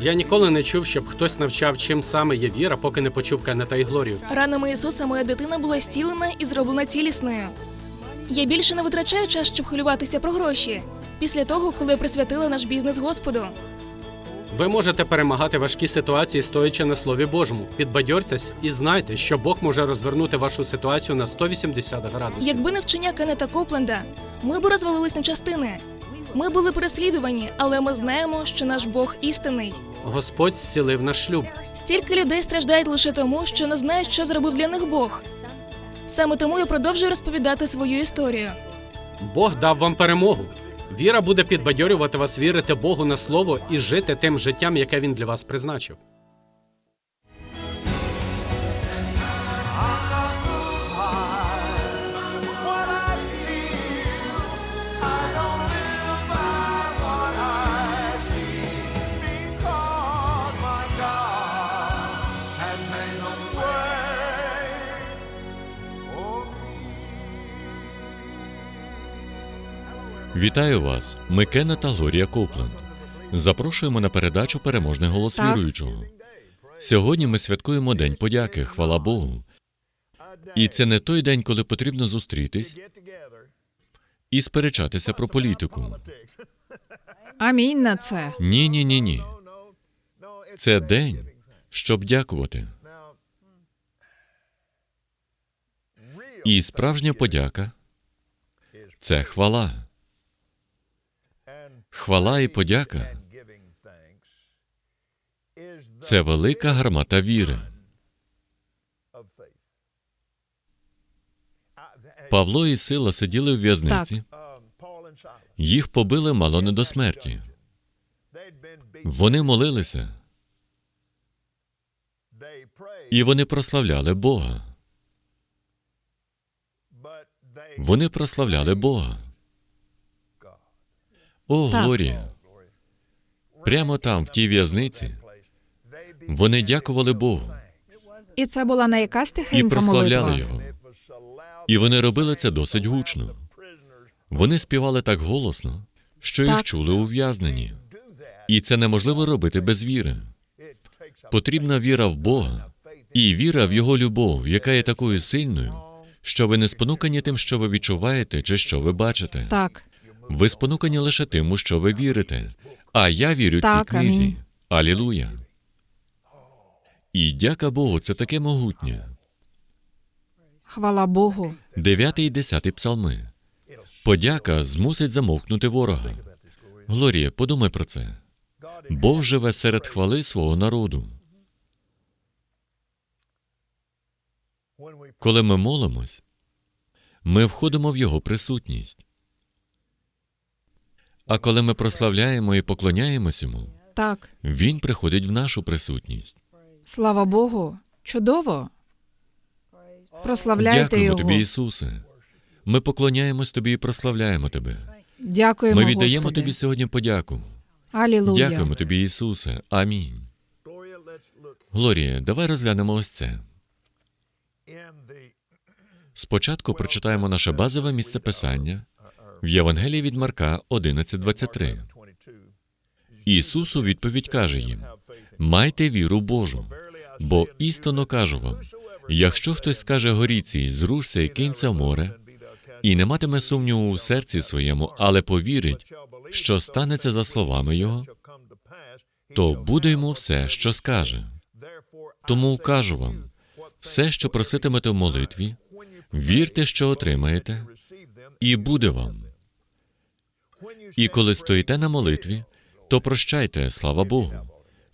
Я ніколи не чув, щоб хтось навчав, чим саме є віра, поки не почув Кеннета і Глорію. Ранами Ісуса моя дитина була стілена і зроблена цілісною. Я більше не витрачаю час, щоб хвилюватися про гроші. Після того, коли я присвятила наш бізнес Господу. Ви можете перемагати важкі ситуації, стоячи на Слові Божому. Підбадьортесь і знайте, що Бог може розвернути вашу ситуацію на 180 градусів. Якби не вчення Кеннета Копленда, ми б розвалились на частини. Ми були переслідувані, але ми знаємо, що наш Бог істинний. Господь зцілив наш шлюб. Стільки людей страждають лише тому, що не знають, що зробив для них Бог. Саме тому я продовжую розповідати свою історію. Бог дав вам перемогу. Віра буде підбадьорювати вас вірити Богу на слово і жити тим життям, яке він для вас призначив. Вітаю вас! Ми Кена та Глорія Копленд. Запрошуємо на передачу Переможний голос Так. віруючого. Сьогодні ми святкуємо День подяки, хвала Богу. І це не той день, коли потрібно зустрітись і сперечатися про політику. Амінь на це. Ні, ні, ні, ні. Це день, щоб дякувати. І справжня подяка це хвала. Хвала і подяка це велика гармата віри. Павло і Сила сиділи в в'язниці, їх побили мало не до смерті. Вони молилися, і вони прославляли Бога. Вони прославляли Бога. О, Так. Глорія! Прямо там, в тій в'язниці, вони дякували Богу І це була не якась і тихенька прославляли молитва. Його. І вони робили це досить гучно. Вони співали так голосно, що їх чули ув'язнені. І це неможливо робити без віри. Потрібна віра в Бога і віра в Його любов, яка є такою сильною, що ви не спонукані тим, що ви відчуваєте чи що ви бачите. Так, Ви спонукані лише тим, у що ви вірите. А я вірю Так, цій книзі. амінь. Алілуя. І дяка Богу, це таке могутнє. хвала Богу. Дев'ятий і десятий псалми. Подяка змусить замовкнути ворога. Глорія, подумай про це. Бог живе серед хвали свого народу. Коли ми молимось, ми входимо в Його присутність. А коли ми прославляємо і поклоняємось йому, Так, він приходить в нашу присутність. слава Богу. Чудово. Прославляйте Дякуємо його. тобі, Ісусе. Ми поклоняємось тобі і прославляємо тебе. Дякуємо, Ми віддаємо Господи. тобі сьогодні подяку. Алілуя. Дякуємо тобі, Ісусе. Амінь. Глорія, давай розглянемо ось це. Спочатку прочитаємо наше базове місце писання в Євангелії від Марка 11.23. Ісус у відповідь каже їм: Майте віру Божу, бо істинно кажу вам: якщо хтось скаже горіці, зрушся і кинься в море, і не матиме сумніву у серці своєму, але повірить, що станеться за словами його, то буде йому все, що скаже. Тому кажу вам: все, що проситимете в молитві, вірте, що отримаєте, і буде вам. І коли стоїте на молитві, то прощайте, слава Богу,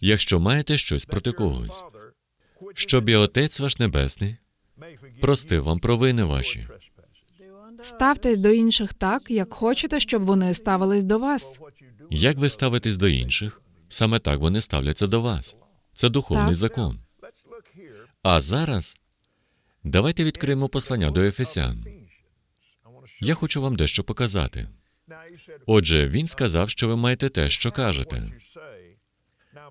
якщо маєте щось проти когось, щоб і Отець ваш Небесний простив вам провини ваші. Ставтесь до інших так, як хочете, щоб вони ставились до вас. Як ви ставитесь до інших, саме так вони ставляться до вас. Це духовний Так. закон. А зараз давайте відкриємо послання до Ефесян. Я хочу вам дещо показати. Отже, він сказав, що ви маєте те, що кажете.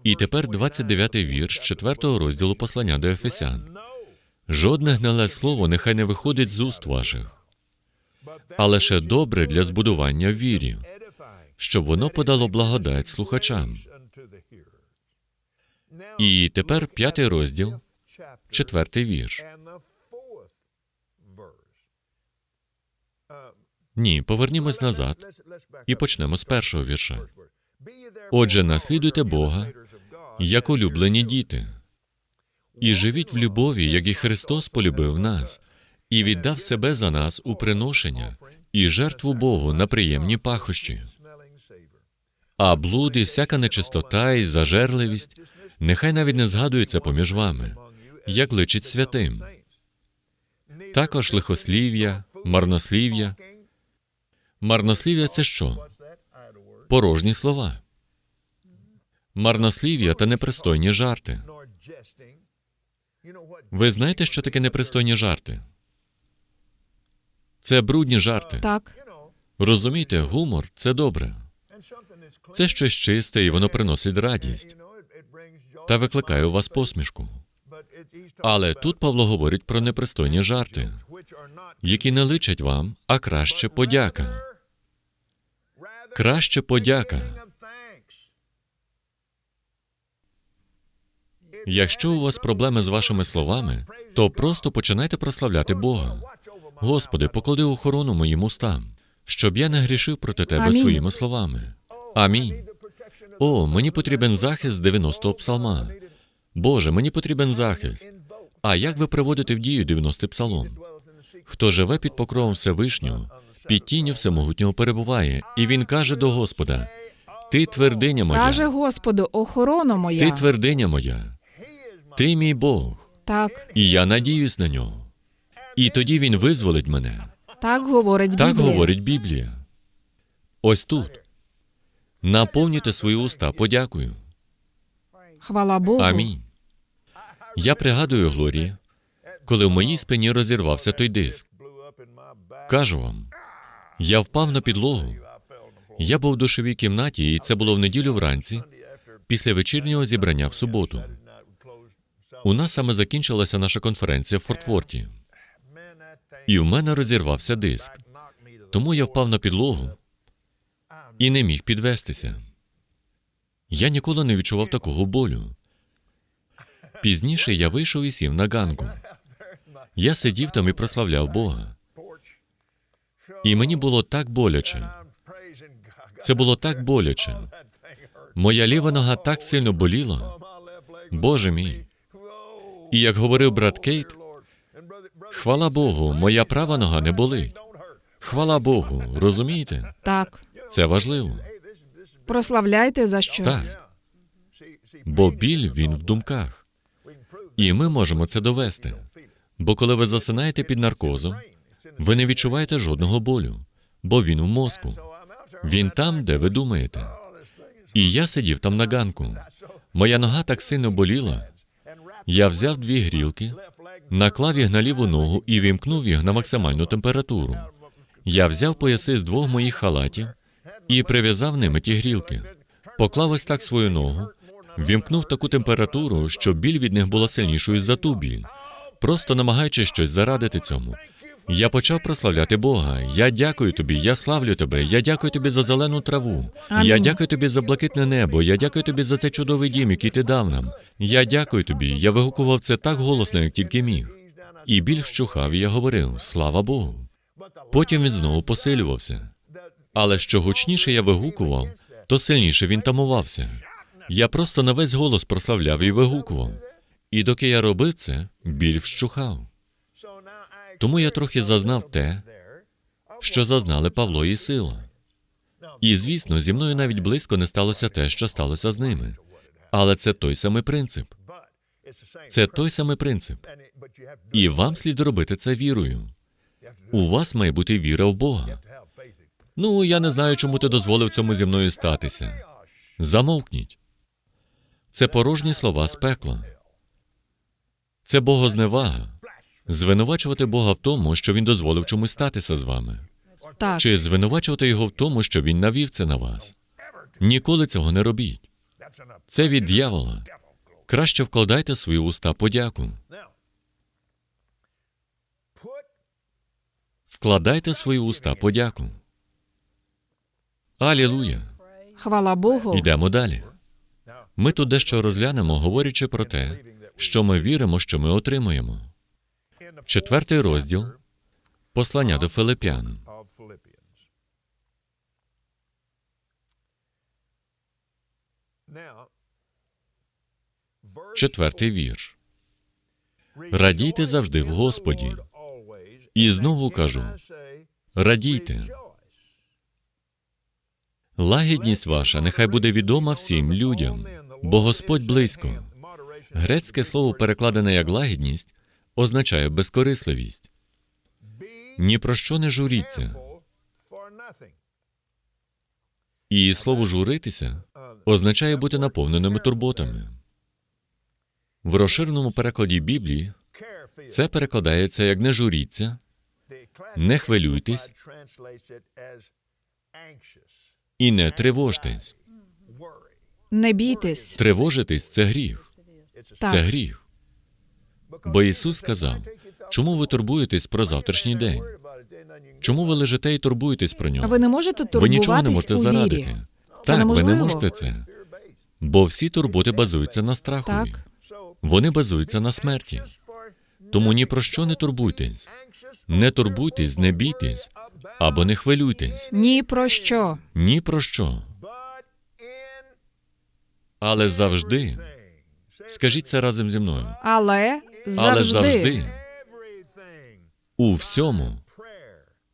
І тепер 29-й вірш 4-го розділу послання до Ефесян. Жодне гниле слово нехай не виходить з уст ваших, а лише добре для збудування в вірі, щоб воно подало благодать слухачам. І тепер п'ятий розділ, четвертий вірш. Ні, повернімось назад і почнемо з першого вірша. Отже, наслідуйте Бога, як улюблені діти, і живіть в любові, як і Христос полюбив нас, і віддав себе за нас у приношення і жертву Богу на приємні пахощі. А блуд і всяка нечистота і зажерливість нехай навіть не згадуються поміж вами, як личить святим. Також лихослів'я, марнослів'я. Марнослів'я це що? Порожні слова. Марнослів'я та непристойні жарти. Ви знаєте, що таке непристойні жарти? Це брудні жарти. Так, Розумієте, гумор це добре. Це щось чисте, і воно приносить радість та викликає у вас посмішку. Але тут Павло говорить про непристойні жарти, які не личать вам, а краще подяка. Краще подяка. Якщо у вас проблеми з вашими словами, то просто починайте прославляти Бога. Господи, поклади охорону моїм устам, щоб я не грішив проти тебе Амінь. своїми словами. Амінь. О, мені потрібен захист з 90-го псалма. Боже, мені потрібен захист. А як ви приводите в дію 90-й псалом? Хто живе під покровом Всевишнього, під тінню всемогутнього перебуває, і він каже до Господа: Ти твердиня моя, каже Господу, охорона моя. ти твердиня моя, ти мій Бог, Так, і я надіюсь на нього. І тоді він визволить мене. так говорить Так Біблія. говорить Біблія. Ось тут. Наповнюйте свої уста подякою. Хвала Богу. Амінь. Я пригадую, Глорія, коли в моїй спині розірвався той диск. Кажу вам, я впав на підлогу. Я був в душовій кімнаті, і це було в неділю вранці, після вечірнього зібрання в суботу. У нас саме закінчилася наша конференція в Фортфорті, і в мене розірвався диск. Тому я впав на підлогу і не міг підвестися. Я ніколи не відчував такого болю. Пізніше я вийшов і сів на ганку. Я сидів там і прославляв Бога. І мені було так боляче. Це було так боляче. Моя ліва нога так сильно боліла. Боже мій. І як говорив брат Кейт, хвала Богу, моя права нога не болить. Хвала Богу, розумієте? Так. Це важливо. Прославляйте за щось. Так. Бо біль він в думках. І ми можемо це довести. Бо коли ви засинаєте під наркозом, ви не відчуваєте жодного болю, бо він в мозку. Він там, де ви думаєте. І я сидів там на ганку. Моя нога так сильно боліла. Я взяв дві грілки, наклав їх на ліву ногу і вімкнув їх на максимальну температуру. Я взяв пояси з двох моїх халатів і прив'язав ними ті грілки. Поклав ось так свою ногу, вімкнув таку температуру, щоб біль від них була сильнішою за ту біль, просто намагаючись щось зарадити цьому. Я почав прославляти Бога. Я дякую тобі, я славлю тебе. Я дякую тобі за зелену траву. Амінь. Я дякую тобі за блакитне небо. Я дякую тобі за цей чудовий дім, який ти дав нам. Я дякую тобі. Я вигукував це так голосно, як тільки міг. І біль вщухав, і я говорив: слава Богу. Потім він знову посилювався. Але що гучніше я вигукував, то сильніше він тамувався. Я просто на весь голос прославляв і вигукував. І доки я робив це, біль вщухав. Тому я трохи зазнав те, що зазнали Павло і Сила. І звісно, зі мною навіть близько не сталося те, що сталося з ними. Але це той самий принцип. Це той самий принцип. І вам слід робити це вірою. У вас має бути віра в Бога. Ну, я не знаю, чому ти дозволив цьому зі мною статися. Замовкніть. Це порожні слова з пекла. Це богозневага. Звинувачувати Бога в тому, що він дозволив чомусь статися з вами. Так. Чи звинувачувати його в тому, що він навів це на вас? Ніколи цього не робіть. Це від дьявола. Краще вкладайте свої уста подяку. Вкладайте свої уста подяку. Алілуя. Хвала Богу. Йдемо далі. Ми тут дещо розглянемо, говорячи про те, що ми віримо, що ми отримуємо. Четвертий розділ послання до Филип'ян. Четвертий вірш. Радійте завжди в Господі. І знову кажу, Радійте. Лагідність ваша нехай буде відома всім людям, бо Господь близько. Грецьке слово, перекладене як лагідність, означає безкорисливість. Ні про що не журіться. І слово журитися означає бути наповненими турботами. В розширеному перекладі Біблії це перекладається як не журіться, не хвилюйтесь і не тривожтесь. Не бійтесь. Тривожитись це гріх. Так. Це гріх. Бо Ісус сказав: чому ви турбуєтесь про завтрашній день? Чому ви лежите і турбуєтесь про нього? ви не можете Ви нічого не можете у зарадити. Це Так, ви не можете це. Бо всі турботи базуються на страхові. Так. Вони базуються на смерті. Тому ні про що не турбуйтесь. Не турбуйтесь, не бійтесь або не хвилюйтесь. Ні про що. Ні про що. Але завжди, скажіть це разом зі мною. Але. Але завжди, у всьому,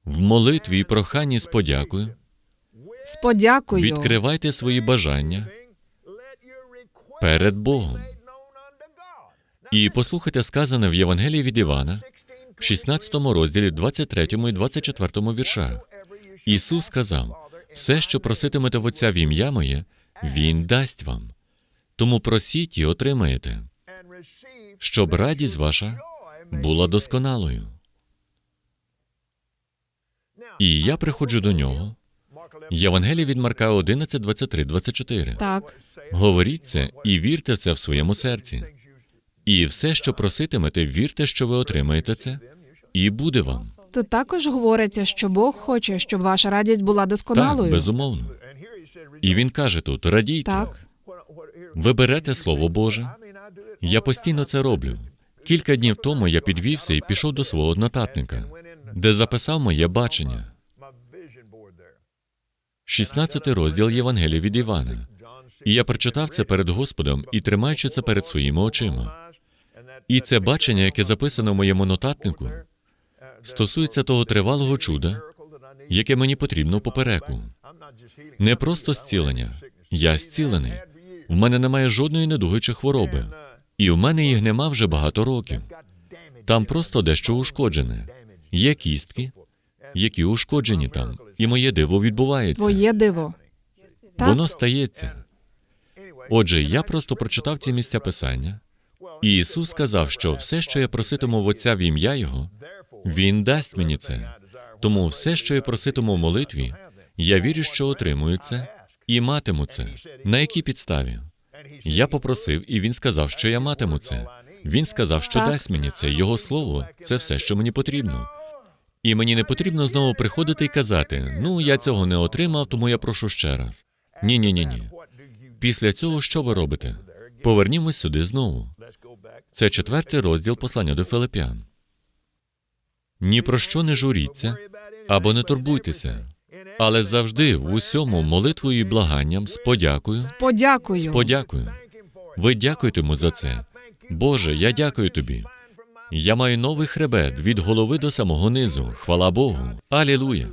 в молитві і проханні з подякою, З подякою. відкривайте свої бажання перед Богом. І послухайте сказане в Євангелії від Івана в 16 розділі 23 і 24 віршах. Ісус сказав: все, що проситимете в Отця в ім'я моє, Він дасть вам. Тому просіть і отримаєте, щоб радість ваша була досконалою. І я приходжу до нього. Євангелія від Марка 11, 23, 24. Так. Говоріть це і вірте в це в своєму серці. І все, що проситимете, вірте, що ви отримаєте це, і буде вам. Тут також говориться, що Бог хоче, щоб ваша радість була Так, досконалою. безумовно. І він каже тут: радійте. Так. Ви берете Слово Боже. Я постійно це роблю. Кілька днів тому я підвівся і пішов до свого нотатника, де записав моє бачення. my vision 16 розділ Євангелія від Івана. І я прочитав це перед Господом і тримаючи це перед своїми очима. І це бачення, яке записано в моєму нотатнику, стосується того тривалого чуда, яке мені потрібно попереку. Не просто зцілення. Я зцілений. В мене немає жодної недуги чи хвороби. І в мене їх нема вже багато років. Там просто дещо ушкоджене. Є кістки, які ушкоджені там, і моє диво відбувається. Твоє диво. Воно стається. Отже, я просто прочитав ці місця писання, і Ісус сказав, що все, що я проситиму в Отця в ім'я Його, Він дасть мені це. Тому все, що я проситиму в молитві, я вірю, що отримую це і матиму це. На якій підставі? Я попросив, і він сказав, що я матиму це. Він сказав, що Так. дасть мені це. Його слово це все, що мені потрібно. І мені не потрібно знову приходити і казати: ну, я цього не отримав, тому я прошу ще раз. Ні, ні, ні, ні. Після цього що ви робите? Повернімось сюди знову. Це четвертий розділ послання до Филип'ян. Ні про що не журіться або не турбуйтеся, але завжди в усьому молитвою і благанням з подякою, Подякую. з подякою. Ви дякуєте йому за це. Боже, я дякую тобі. Я маю новий хребет від голови до самого низу. Хвала Богу. Алілуя.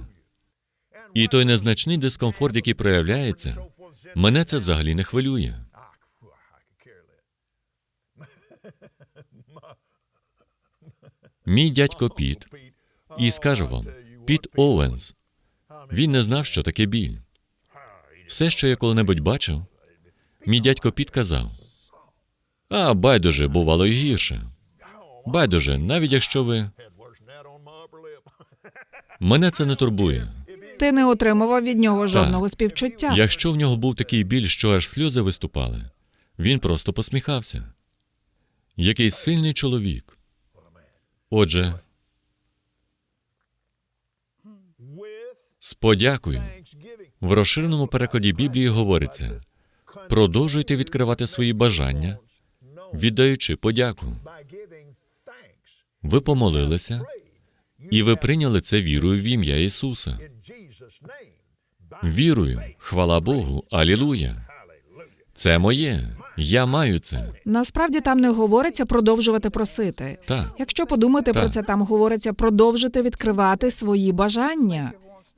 І той незначний дискомфорт, який проявляється, мене це взагалі не хвилює. Мій дядько Піт, і скажу вам, Піт Оуенс, він не знав, що таке біль. Все, що я коли-небудь бачив, мій дядько Піт казав: А, байдуже, бувало й гірше. Байдуже, навіть якщо ви. Мене це не турбує. Ти не отримував від нього жодного співчуття. Якщо в нього був такий біль, що аж сльози виступали, він просто посміхався. Якийсь сильний чоловік. Отже, з подякою. В розширеному перекладі Біблії говориться: Продовжуйте відкривати свої бажання, віддаючи подяку. Ви помолилися, і ви прийняли це вірою в ім'я Ісуса. Вірою, хвала Богу, алілуя. Це моє. Я маю це. Насправді там не говориться продовжувати просити. Так. Якщо подумати Так. про це, там говориться продовжити відкривати свої бажання.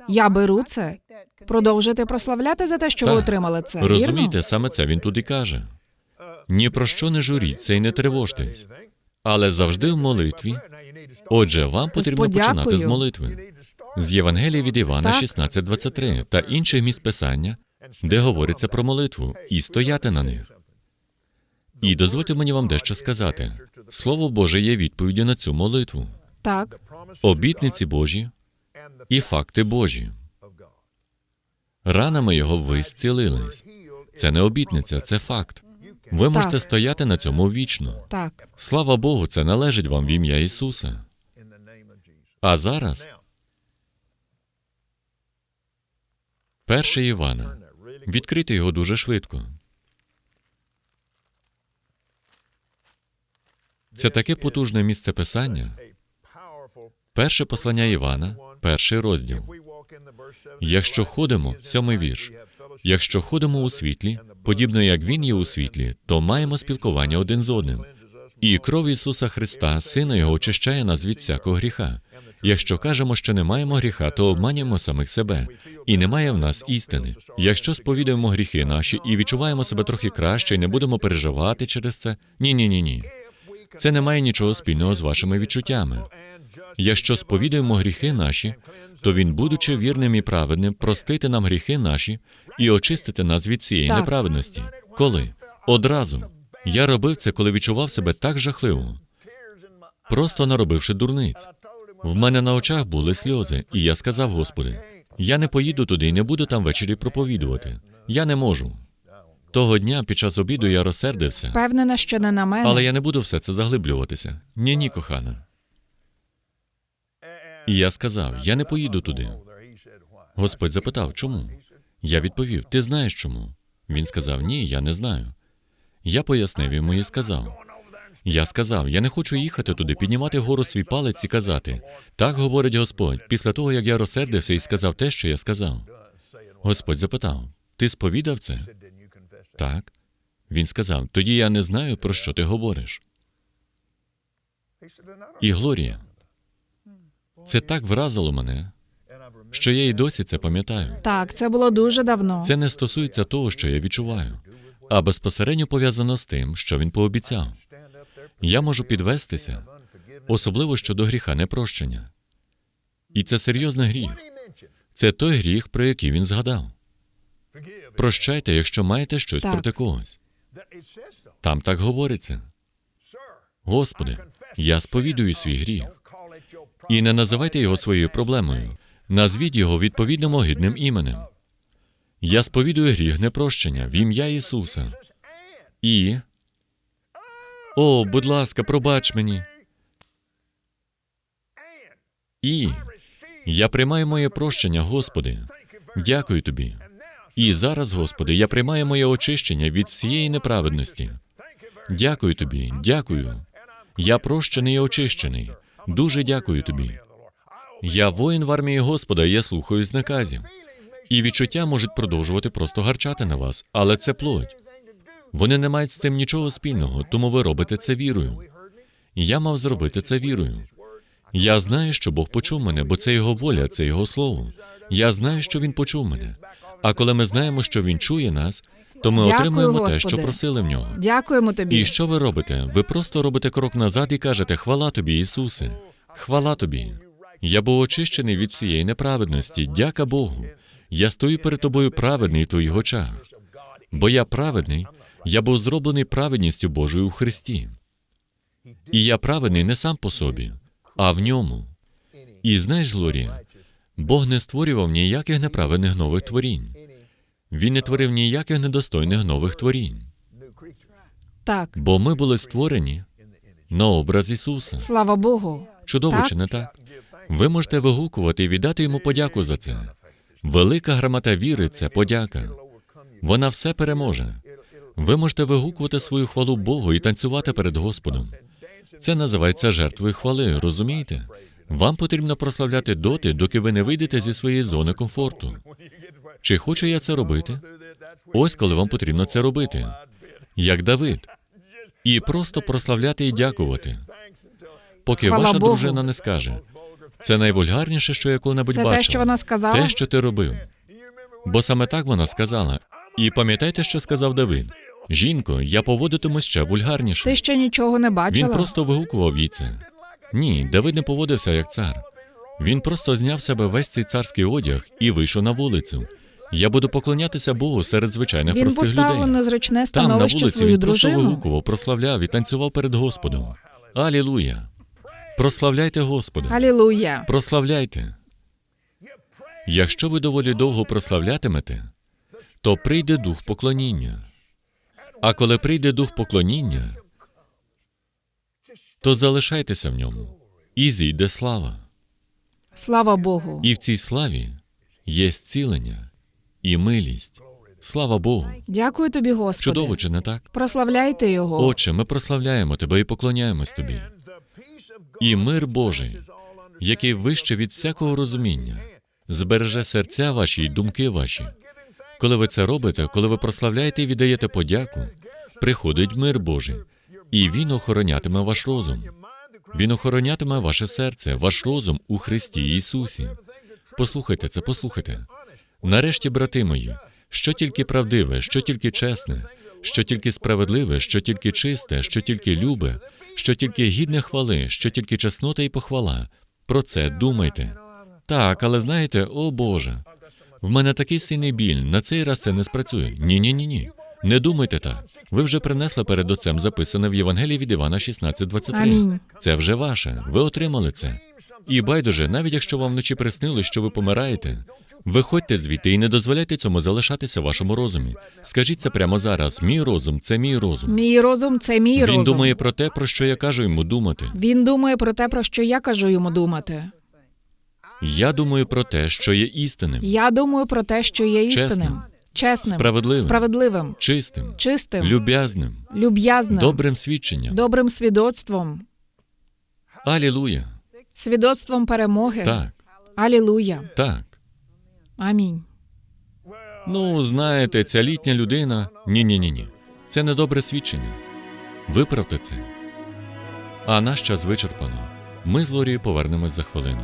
Я беру це. Продовжити прославляти за те, що ви Так. отримали це. Розумієте, саме це він тут і каже. Ні про що не журіться і не тривожтесь, але завжди в молитві. Отже, вам потрібно подякою. починати з молитви. З Євангелія від Івана Так. 16.23 та інших місць Писання, де говориться про молитву, і стояти на них. І дозвольте мені вам дещо сказати. Слово Боже є відповіддю на цю молитву. Так, Обітниці Божі і факти Божі. Ранами його ви зцілились. Це не обітниця, це факт. Ви можете Так. стояти на цьому вічно. так. Слава Богу, це належить вам в ім'я Ісуса. А зараз перше Івана. Відкрити його дуже швидко. Це таке потужне місце писання. Перше послання Івана, перший розділ. Якщо ходимо, сьомий вірш. Якщо ходимо у світлі, подібно як Він є у світлі, то маємо спілкування один з одним. І кров Ісуса Христа, Сина Його, очищає нас від всякого гріха. Якщо кажемо, що не маємо гріха, то обманюємо самих себе, і немає в нас істини. Якщо сповідуємо гріхи наші і відчуваємо себе трохи краще, і не будемо переживати через це, ні, ні, ні, ні. Це не має нічого спільного з вашими відчуттями. Якщо сповідуємо гріхи наші, то він, будучи вірним і праведним, простити нам гріхи наші і очистити нас від цієї Так. неправедності. Коли? Одразу. Я робив це, коли відчував себе так жахливо, просто наробивши дурниць. В мене на очах були сльози, і я сказав Господи, я не поїду туди і не буду там ввечері проповідувати. Я не можу. Того дня під час обіду я розсердився, Впевнена, що не на мене. але я не буду все це заглиблюватися. Ні, ні, кохана. І я сказав, я не поїду туди. Господь запитав, чому? Я відповів: Ти знаєш чому? Він сказав: Ні, я не знаю. Я пояснив йому і сказав. Я сказав, я не хочу їхати туди, піднімати вгору свій палець і казати. Так говорить Господь, після того, як я розсердився і сказав те, що я сказав. Господь запитав: Ти сповідав це? Так. Він сказав: Тоді я не знаю, про що ти говориш. І Глорія. Це так вразило мене, що я й досі це пам'ятаю. Так, це було дуже давно. Це не стосується того, що я відчуваю, а безпосередньо пов'язано з тим, що він пообіцяв. Я можу підвестися, особливо щодо гріха непрощення. І це серйозний гріх. Це той гріх, про який він згадав. Прощайте, якщо маєте щось Так. проти когось. Там так говориться. Господи, я сповідую свій гріх. І не називайте його своєю проблемою. Назвіть його відповідним огидним іменем. Я сповідую гріх непрощення в ім'я Ісуса. І. О, будь ласка, пробач мені. І. Я приймаю моє прощення, Господи. Дякую тобі. І зараз, Господи, я приймаю моє очищення від всієї неправедності. Дякую тобі, дякую. Я прощений і очищений. Дуже дякую тобі. Я воїн в армії Господа, я слухаюсь наказів. І відчуття можуть продовжувати просто гарчати на вас, але це плоть. Вони не мають з цим нічого спільного, тому ви робите це вірою. Я мав зробити це вірою. Я знаю, що Бог почув мене, бо це його воля, це його слово. Я знаю, що він почув мене. А коли ми знаємо, що він чує нас, то ми Дякую, отримуємо те, що просили в нього. Дякуємо тобі. І що ви робите? Ви просто робите крок назад і кажете: Хвала тобі, Ісусе, хвала тобі. Я був очищений від всієї неправедності. Дяка Богу. Я стою перед тобою праведний в твоїх очах. Бо я праведний, я був зроблений праведністю Божою у Христі. І я праведний не сам по собі, а в ньому. І знаєш, Глорія, Бог не створював ніяких неправедних нових творінь. Він не творив ніяких недостойних нових творінь. Так, Бо ми були створені на образ Ісуса. слава Богу. Чудово, Так. чи не так? Ви можете вигукувати і віддати йому подяку за це. Велика грамота віри це подяка. Вона все переможе. Ви можете вигукувати свою хвалу Богу і танцювати перед Господом. Це називається жертвою хвали, розумієте? Вам потрібно прославляти доти, доки ви не вийдете зі своєї зони комфорту. Чи хочу я це робити? Ось коли вам потрібно це робити, як Давид. І просто прославляти і дякувати, поки Хвала ваша Богу. дружина не скаже. Це найвульгарніше, що я коли-небудь Це те, що вона сказала? Те, що ти робив. Бо саме так вона сказала. І пам'ятайте, що сказав Давид. Жінко, я поводитимусь ще вульгарніше. Ти ще нічого не бачила? Він просто вигукував їй це. Ні, Давид не поводився як цар. Він просто зняв себе весь цей царський одяг і вийшов на вулицю. Я буду поклонятися Богу серед звичайних Він простих поставив людей. на зручне Там, на вулиці, свою він просто дружину. вигукував, прославляв і танцював перед Господом. Алілуя! Прославляйте Господа. Алілуя. Прославляйте. Якщо ви доволі довго прославлятимете, то прийде дух поклоніння. А коли прийде дух поклоніння, то залишайтеся в ньому. І зійде слава. Слава Богу. І в цій славі є зцілення і милість. Слава Богу. Дякую тобі, Господи. Чудово, чи не так? Прославляйте його. Отче, ми прославляємо тебе і поклоняємось тобі. І мир Божий, який вище від всякого розуміння, збереже серця ваші й думки ваші. Коли ви це робите, коли ви прославляєте і віддаєте подяку, приходить мир Божий, і він охоронятиме ваш розум. Він охоронятиме ваше серце, ваш розум у Христі Ісусі. Послухайте це, послухайте. Нарешті, брати мої, що тільки правдиве, що тільки чесне, що тільки справедливе, що тільки чисте, що тільки любе, що тільки гідне хвали, що тільки чеснота і похвала. Про це думайте. Так, але знаєте, о Боже, в мене такий сильний біль, на цей раз це не спрацює. Ні, ні, ні, ні. Не думайте так. Ви вже принесли перед отцем записане в Євангелії від Івана 16.23. Амінь. Це вже ваше. Ви отримали це. І байдуже, навіть якщо вам вночі приснили, що ви помираєте, виходьте звідти і не дозволяйте цьому залишатися в вашому розумі. Скажіть це прямо зараз. Мій розум це мій розум. Мій розум це мій Він розум. думає про те, про що я кажу йому думати. Він думає про те, про що я кажу йому думати. Я думаю про те, що є істинним, Я думаю про те, що є істинним, Чесним. Чесним, Справедливим. справедливим, чистим, чистим, люб'язним, люб'язним, добрим свідченням. добрим свідоцтвом, Алілуя. свідоцтвом перемоги. Так, Алілуя. так. Амінь. Ну, знаєте, ця літня людина. Ні, ні, ні, ні. Це не добре свідчення. Виправте це. А наш час вичерпано. Ми з Лорією повернемось за хвилину.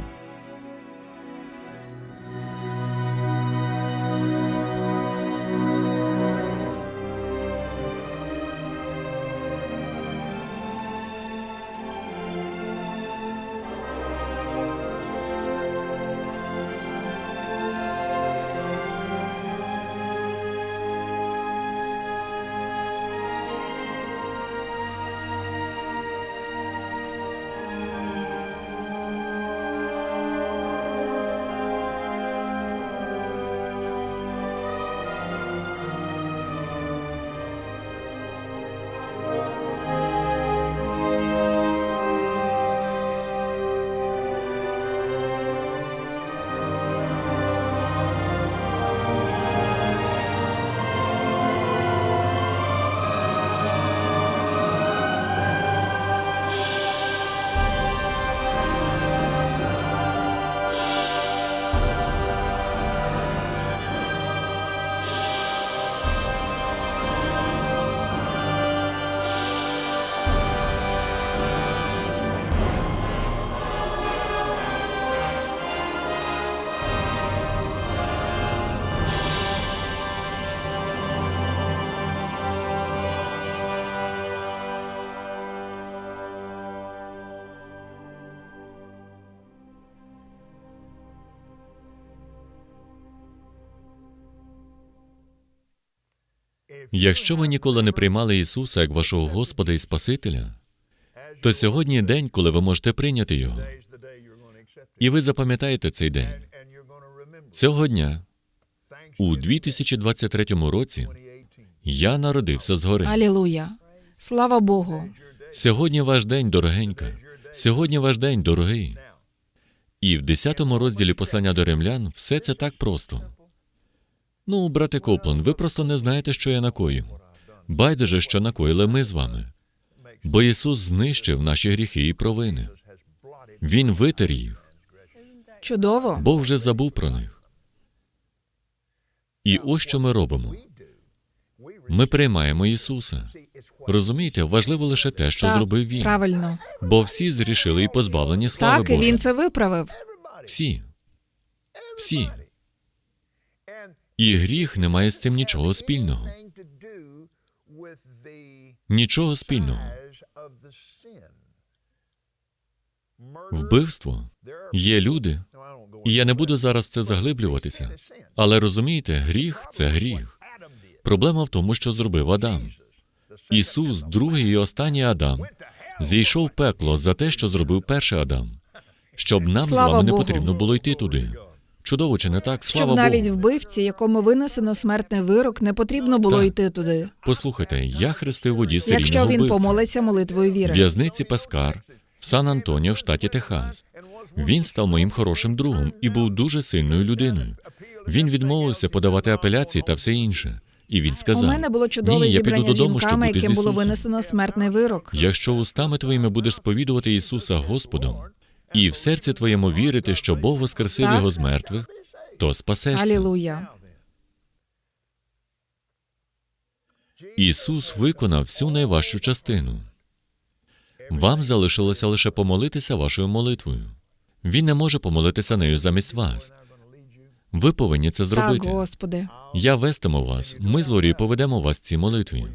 Якщо ви ніколи не приймали Ісуса як вашого Господа і Спасителя, то сьогодні день, коли ви можете прийняти Його. І ви запам'ятаєте цей день. Цього дня, у 2023 році, я народився згори. Алілуя. Слава Богу. Сьогодні ваш день, дорогенька. Сьогодні ваш день, дорогий. І в 10 розділі послання до римлян все це так просто. Ну, брате Коплан, ви просто не знаєте, що я накоїв. Байдуже, що накоїли ми з вами. Бо Ісус знищив наші гріхи і провини. Він витер їх. Чудово. Бог вже забув про них. І ось що ми робимо. Ми приймаємо Ісуса. Розумієте, важливо лише те, що Так, зробив Він. Правильно. Бо всі зрішили і позбавлені слави Так, Божої. він це виправив. Всі. Всі. І гріх не має з цим нічого спільного. Нічого спільного. Вбивство. Є люди, і я не буду зараз це заглиблюватися. Але розумієте, гріх це гріх. Проблема в тому, що зробив Адам. Ісус, другий і останній Адам, зійшов в пекло за те, що зробив перший Адам, щоб нам Слава з вами не Богу. потрібно було йти туди. Чудово, чи не так? Щоб Слава навіть Богу. вбивці, якому винесено смертний вирок, не потрібно було Так. йти туди. Послухайте, я хрестив воді Якщо він вбивця. помолиться молитвою віри. в'язниці Пескар в Сан-Антоніо в штаті Техас. Він став моїм хорошим другом і був дуже сильною людиною. Він відмовився подавати апеляції та все інше. І він У сказав: мене було чудове Ні, я піду зібрання додому, щоб бути з яким було Ісусом. винесено смертний вирок. Якщо устами твоїми будеш сповідувати Ісуса Господом, і в серці твоєму вірити, що Бог воскресив Так. його з мертвих, то спасешся. Алілуя. Ісус виконав всю найважчу частину. Вам залишилося лише помолитися вашою молитвою. Він не може помолитися нею замість вас. Ви повинні це Так, зробити. Господи. Я вестиму вас. Ми з Лорі поведемо вас в цій молитві.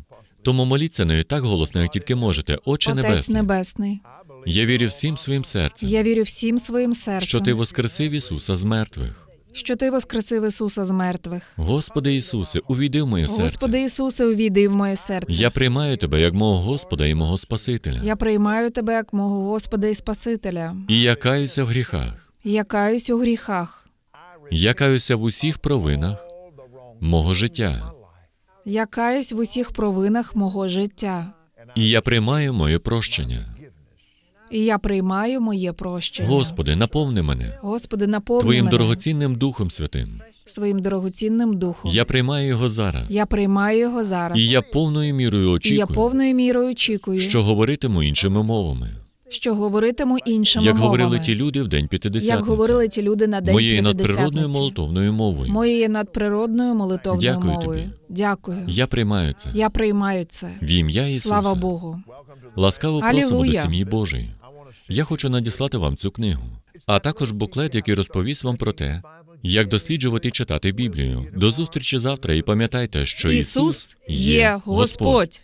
Тому моліться нею так голосно, як тільки можете. Отче Отець Небесний. Небесний. Я вірю всім своїм серцем, Я вірю всім своїм серцем, що ти воскресив Ісуса з мертвих. що ти воскресив Ісуса з мертвих. Господи Ісусе, увійди в моє серце. Господи Ісусе, увійди в моє серце. Я приймаю тебе як мого Господа і мого Спасителя. Я приймаю тебе як мого Господа і Спасителя. І я каюся в гріхах. Я каюсь у гріхах. Я каюся в усіх провинах мого життя. Я каюсь в усіх провинах мого життя. І я приймаю моє прощення. І я приймаю моє прощення. Господи, наповни мене Господи, наповни Твоїм мене дорогоцінним Духом Святим. своїм дорогоцінним духом. Я приймаю його зараз. Я приймаю його зараз. І я повною мірою І я повною мірою очікую, що говоритиму іншими мовами, що говоритиму іншими як мовами, говорили ті люди в день як говорили ті люди на день моєю надприродною П'ятидесятниці. молитовною мовою. моєю надприродною молитовною Дякую мовою. тобі. Дякую. Я приймаю це Я приймаю це. в ім'я Ісуса. Слава Богу. Ласкаво просимо до сім'ї Божої. Я хочу надіслати вам цю книгу, а також буклет, який розповість вам про те, як досліджувати і читати Біблію. До зустрічі завтра і пам'ятайте, що Ісус є Господь.